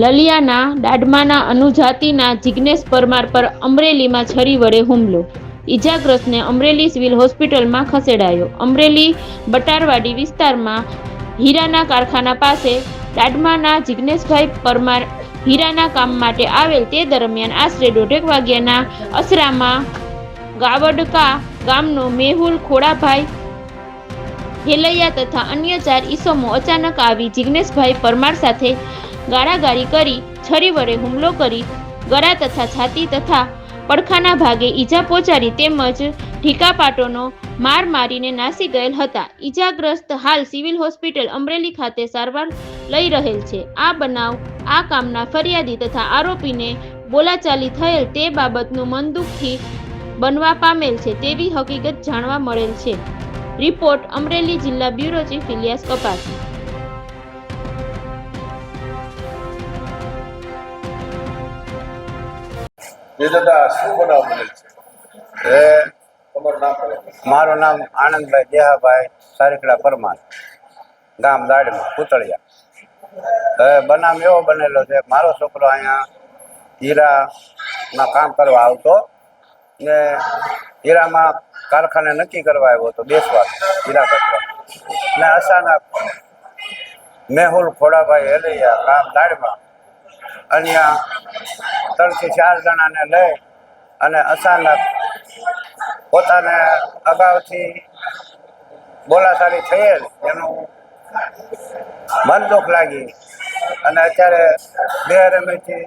લલિયાના દાડમાના અનુજાતિના, જિગ્નેશ પરમાર પર અમરેલીમાં છરી વડે હુમલો. ઈજાગ્રસ્તને અમરેલી સિવિલ હોસ્પિટલમાં ખસેડાયો. અમરેલી બટારવાડી વિસ્તારમાં હીરાના કારખાના પાસે દાડમાના જિગ્નેશભાઈ પરમાર હીરાના કામ માટે આવેલ તે દરમિયાન આશરે દોઢેક વાગ્યાના અસરામાં ગાવડકા ગામનો મેહુલ ખોડાભાઈ હેલૈયા તથા અન્ય ચાર ઈસમો અચાનક આવી જિગ્નેશભાઈ પરમાર સાથે ગાળાગાળી કરી, છરી વડે હુમલો કરી, ગળા તથા છાતી તથા પડખાના ભાગે ઈજા પહોંચાડી તેમજ ઢીકાપાટોનો માર મારીને નાસી ગયેલ હતા. ઈજાગ્રસ્ત હાલ સિવિલ હોસ્પિટલ અમરેલી ખાતે સારવાર લઈ રહેલ છે. આ બનાવ, આ કામના ફરિયાદી તથા આરોપીને બોલાચાલી થયેલ તે બાબતનું મનદુખથી બનવા પામેલ છે તેવી હકીકત જાણવા મળેલ છે. રિપોર્ટ અમરેલી જિલ્લા બ્યુરો ચીફ ઇલિયાસ કપાસી. એ દાદા શું બનાવ છે? એ મારું નામ આનંદભાઈ દેહાભાઈ સારીકડા પરમાર, ગામ દાડમાં, પૂતળિયા. હવે બનાવ એવો બનેલો છે, મારો છોકરો અહીંયા હીરામાં કામ કરવા આવતો ને હીરામાં કારખાને નક્કી કરવા આવ્યો હતો બેસવા, હીરા કરવા ને અચાનક મેહુલ ખોડાભાઈ હેલૈયા ગામ દાડમાં અહીંયા ત્રણથી ચાર જણાને લઈ અને અચાનક પોતાને અગાઉથી બોલાચાલી થયેલ, એનું મન દુઃખ લાગી અને અત્યારે બે રમીથી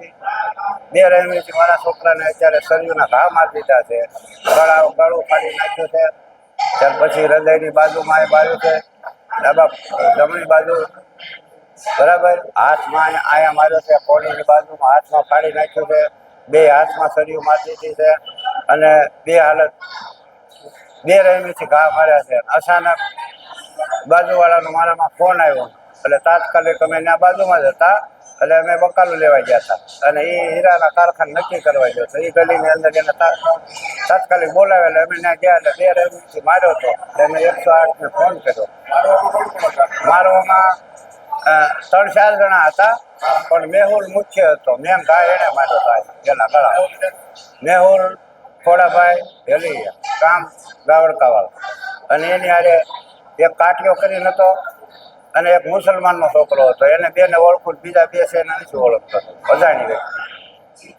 બે રમીથી મારા છોકરાને અત્યારે શરીરના ઘા મારી દીધા છે. ગળા, ગળું ફાડી નાખ્યું છે. ત્યાર પછી હૃદયની બાજુમાં એ બાજુ છે. ડાબા જમણી બાજુ બરાબર? હાથમાં આયા માર્યો છે કોળીની બાજુમાં હાથમાં ફાડી નાખ્યું છે, બે હાથમાં સળિયું દીધી છે અને બે હાલત, બે રહેમીથી ઘા માર્યા છે. અચાનક બાજુવાળાનો મારામાં ફોન આવ્યો. એટલે તાત્કાલિક અમે ત્યાં બાજુમાં જ હતા, એટલે અમે બકાલું લેવા ગયા હતા. અને એ હીરાના કારખાન નક્કી કરવા ગયો એ ગલીની અંદર એને તાત્કાલિક બોલાવે એટલે અમે ત્યાં ગયા એટલે બે રહીમીથી માર્યો હતો. એને એકસો આઠને ફોન કર્યો. મારવામાં ત્રણ ચાર જણા હતા, પણ મેહુલ મુખ્ય હતો. મેમ ભાઈ એને માર્યો હતા એના ગળા મેહુલ, ખોડાભાઈ હેલિયા કામ ગાવડકાવાળા અને એની હારે એક કાટિયો કરીને હતો અને એક મુસલમાનનો છોકરો હતો. એને બેને ઓળખું બીજા બે છે એને નથી ઓળખતો. અજાણી વ્યક્તિ.